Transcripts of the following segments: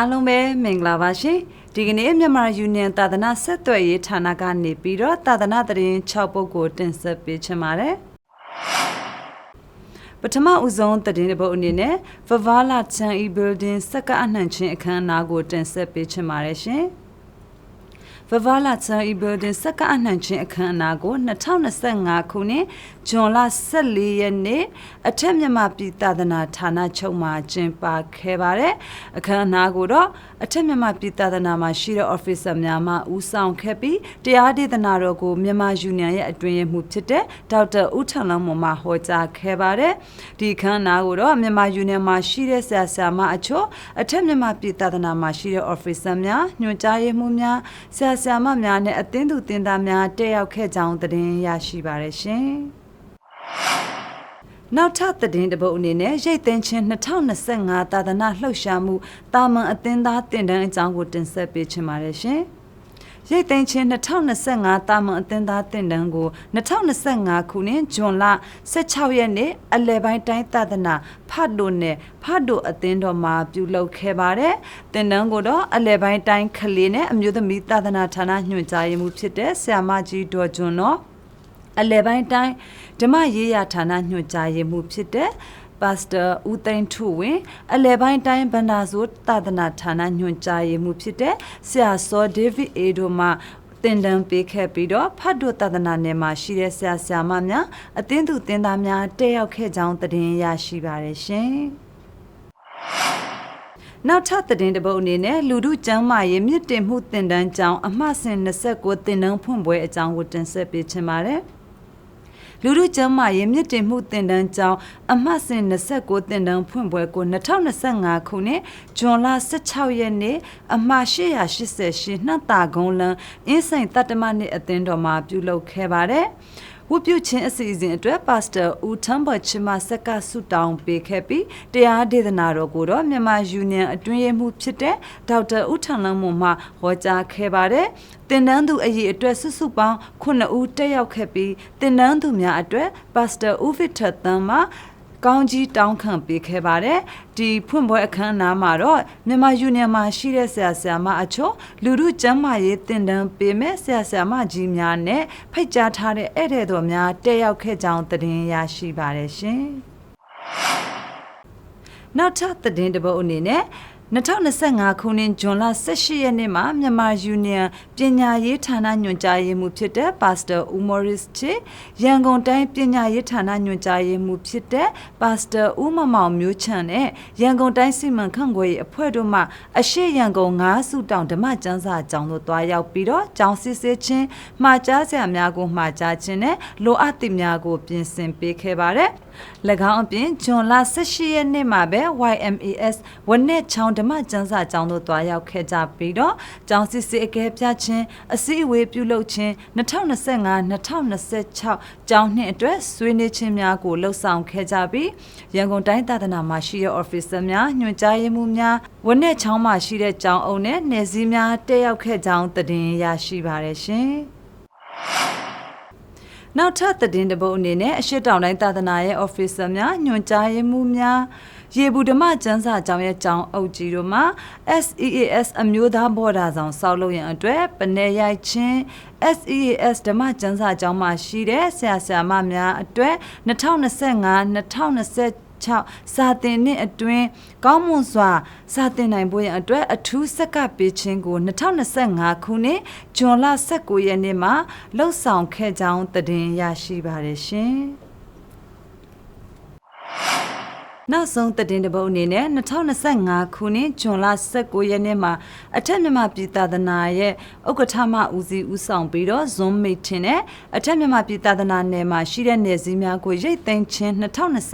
အားလုံးပဲမင်္ဂလာပါရှင်ဒီကနေ့မြန်မာယူနီယံသာသနာဆက်သွယ်ရေးဌာနကနေပြီးတော့သာသနာသတင်း6ပုဒ်ကိုတင်ဆက်ပေးချင်ပါတယ်ပထမဦးဆုံးသတင်းတစ်ပုဒ်အနေနဲ့ Vavala Chan E Building စက္ကအနှံ့ချင်းအခမ်းအနားကိုတင်ဆက်ပေးချင်ပါတယ်ရှင် ဗဗလာချန်ဤဘဒင်စကအနှံ့ချင်းအခမ်းအနားကို2025ခုနှစ်ဇွန်လ14ရက်နေ့အထက်မြန်မာပြည်သာသနာဌာနချုပ်မှကျင်းပခဲ့ပါတယ်။အခမ်းအနားကိုတော့အထက်မြန်မာပြည်သာသနာမှာရှိတဲ့ officer များမှဦးဆောင်ခဲ့ပြီးတရားဒေသနာတော်ကိုမြန်မာယူနီယံရဲ့အတွင်းရေးမှူးဖြစ်တဲ့ဒေါက်တာဦးထန်လောင်းမမှဟောကြားခဲ့ပါတယ်။ဒီအခမ်းအနားကိုတော့မြန်မာယူနီယံမှာရှိတဲ့ဆရာဆရာမအချို့အထက်မြန်မာပြည်သာသနာမှာရှိတဲ့ officer များညွှန်ကြားရေးမှူးများဆရာဆရာမများနဲ့အသင်းသူတင်သားများတက်ရောက်ခဲ့ကြောင်းသတင်းရရှိပါရရှင်။နောက်ထပ်သတင်းတစ်ပုဒ်အနေနဲ့ရိတ်သိမ်းခြင်း2025သာသနာလှုပ်ရှားမှုတာမန်အသင်းသားတင်တန်းအကြောင်းကိုတင်ဆက်ပေးချင်ပါတယ်ရှင်။ ရိတ်သိမ်းခြင်း2025တာမန်အသင်းသားတင်တန်းကို2025ခုနှစ်ဇွန်လ16ရက်နေ့အလဲပိုင်းတိုင်းသာသနာဖတ်လို့နဲ့ဖတ်တို့အသင်းတော်မှာပြုလုပ်ခဲ့ပါတယ်။တင်တန်းကိုတော့အလဲပိုင်းတိုင်းခလေးနဲ့အမျိုးသမီးသာသနာဌာနညွှန်ကြားရေးမှူးဖြစ်တဲ့ဆရာမကြီးဒေါ်ကျွန်းတော်အလဲပိုင်းတိုင်းဓမ္မရေးရာဌာနညွှန်ကြားရေးမှူးဖြစ်တဲ့ ပါစတာဦးသိန်းထုဝင်းအလဲပိုင်းတိုင်းဗန္ဒာဇိုသာသနာဌာနညွှန်ကြားရေးမှူးဖြစ်တဲ့ဆရာစောဒေးဗစ်အေဒိုမှတင်တန်းပေးခဲ့ပြီးတော့ဖတ်တို့သာသနာနယ်မှာရှိတဲ့ဆရာဆရာမများအသင်းသူတင်သားများတက်ရောက်ခဲ့ကြောင်းသတင်းရရှိပါတယ်ရှင်။နောက်ထပ်သတင်းတစ်ပုဒ်အနေနဲ့လူမှုကျန်းမာရေးမြင့်တင်မှုတင်တန်းကြောင်းအမှတ်စဉ်29တင်တန်းဖွင့်ပွဲအကြောင်းကိုတင်ဆက်ပေးချင်ပါတယ်။ လူလူကျမ်းမာရေးမြင့်တင်မှုတင်တန်းကြောင်းအမှတ်စဉ်29တင်တန်းဖွင့်ပွဲကို2025ခုနှစ်ဇွန်လ16ရက်နေ့အမှတ်888နှတ်တာကုန်းလန်းအင်းစိန်တတ္တမနှစ်အသင်းတော်မှာပြုလုပ်ခဲ့ပါတယ်။ ဝတ်ပြုခြင်းအစီအစဉ်အတွက်ပါစတာဦးထမ်းဘချမဆက်ကဆုတောင်းပေးခဲ့ပြီးတရားဒေသနာတော်ကိုတော့မြန်မာယူနီယံအတွင်းရေးမှူးဖြစ်တဲ့ဒေါက်တာဦးထန်လန်းမွန်မှဟောကြားခဲ့ပါတယ်။တင်နန်းသူအရေးအတွက်စုစုပေါင်း9ဦးတက်ရောက်ခဲ့ပြီးတင်နန်းသူများအတွက်ပါစတာဦးဗစ်ထသန်းမှ ကောင်းကြီးတောင်းခံပေးခဲ့ပါတယ်ဒီဖွင့်ပွဲအခမ်းအနားမှာတော့မြန်မာယူနီယံမှာရှိတဲ့ဆရာဆရာမအချို့လူမှုကျန်းမာရေးတင်ဒဏ်ပေးမဲ့ဆရာဆရာမကြီးများနဲ့ဖိတ်ကြားထားတဲ့ဧည့်သည်တော်များတက်ရောက်ခဲ့ကြောင်းသတင်းရရှိပါတယ်ရှင်နောက်ထပ်သတင်းတစ်ပုဒ်အနေနဲ့ 2025ခုနှစ်ဇွန်လ18ရက်နေ့မှာမြန်မာယူနီယံပညာရေးဌာနညွှန်ကြားရေးမှူးဖြစ်တဲ့ပါစတာဦးမော်ရစ်ချေရန်ကုန်တိုင်းပညာရေးဌာနညွှန်ကြားရေးမှူးဖြစ်တဲ့ပါစတာဦးမမောင်မျိုးချန်နဲ့ရန်ကုန်တိုင်းစီမံခန့်ခွဲရေးအဖွဲ့တို့မှအရှိရန်ကုန်9စုတောင်ဓမ္မကျမ်းစာကျောင်းတို့တွားရောက်ပြီးတော့ကျောင်းစစ်စစ်ချင်းမှာကြားစရာများကိုမှာကြားခြင်းနဲ့လိုအပ်သည့်များကိုပြင်ဆင်ပေးခဲ့ပါတယ်။၎င်းအပြင်ဂျွန်လ18ရက်နေ့မှာပဲ YMAS ဝနက်ချောင်းဓမ္မကျမ်းစာကျောင်းတို့တွားရောက်ခဲ့ကြပြီးတော့ကျောင်းစစ်စစ်အကဲပြခြင်းအစည်းအဝေးပြုလုပ်ခြင်း2025-2026ကျောင်းနှစ်အတွက်ဆွေးနွေးခြင်းများကိုလှုပ်ဆောင်ခဲ့ကြပြီးရန်ကုန်တိုင်းသာသနာမှာရှိတဲ့ officer များညွှန်ကြားရေးမှူးများဝနက်ချောင်းမှာရှိတဲ့ကျောင်းအုပ်နဲ့နယ်စည်းများတက်ရောက်ခဲ့ကြောင်းသတင်းရရှိပါတယ်ရှင်။နောက်ထပ်သတင်းတပုတ်အနေနဲ့အရှိတောင်တိုင်းသာသနာရဲ့ officer များညွှန်ကြားရေးမှူးများ ရေဘူးဓမ္မကျန်းစာကျောင်းရဲ့ကျောင်းအုပ်ကြီးတို့မှာ SEAS အမျိုးသားဘော်ဒါဆောင်စောက်လုပ်ရန်အတွက်ပ내ရိုက်ချင်း SEAS ဓမ္မကျန်းစာကျောင်းမှာရှိတဲ့ဆရာဆရာမများအတွက်2025 2020 6စာတင်နှစ်အတွင်းကောင်းမွန်စွာစာတင်နိုင်ဖို့ရန်အတွက်အထူးဆက်ကပေးခြင်းကို2025ခုနှစ်ဇွန်လ19ရက်နေ့မှာလှုပ်ဆောင်ခဲ့ကြောင်းသတင်းရရှိပါတယ်ရှင်။ နောက်ဆုံးသတင်းတပုတ်အနေနဲ့2025ခုနှစ်ဇွန်လ19ရက်နေ့မှာအထက်မြန်မာပြည်သာသနာရဲ့ဥက္ကဋ္ဌမဦးစီးဦးဆောင်ပြီးတော့ Zoom meeting နဲ့အထက်မြန်မာပြည်သာသနာနယ်မှာရှိတဲ့နယ်စည်းများကိုရိတ်သိမ်းခြင်း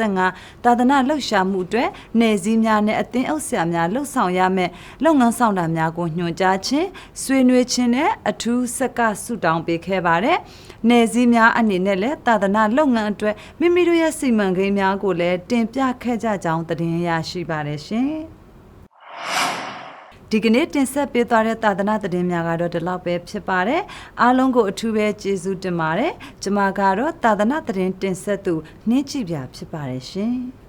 2025သာသနာလှုပ်ရှားမှုအတွက်နယ်စည်းများနဲ့အသင်းအုပ်ဆရာများလှုပ်ဆောင်ရမယ့်လုပ်ငန်းဆောင်တာများကိုညွှန်ကြားခြင်းဆွေးနွေးခြင်းနဲ့အထူးဆက်ကဆုတောင်းပေးခဲ့ပါတယ်။နယ်စည်းများအနေနဲ့လည်းသာသနာလုပ်ငန်းအတွက်မိမိတို့ရဲ့စီမံကိန်းများကိုလည်းတင်ပြခဲ့ကြကြောင်းသတင်းရရှိပါတယ်ရှင်။ဒီကနေ့တင်ဆက်ပေးသွားတဲ့သာသနာသတင်းများကတော့ဒီလောက်ပဲဖြစ်ပါတယ်။အားလုံးကိုအထူးပဲကျေးဇူးတင်ပါတယ်။ကျွန်မကတော့သာသနာသတင်းတင်ဆက်သူနှင်းကြည့်ပြဖြစ်ပါတယ်ရှင်။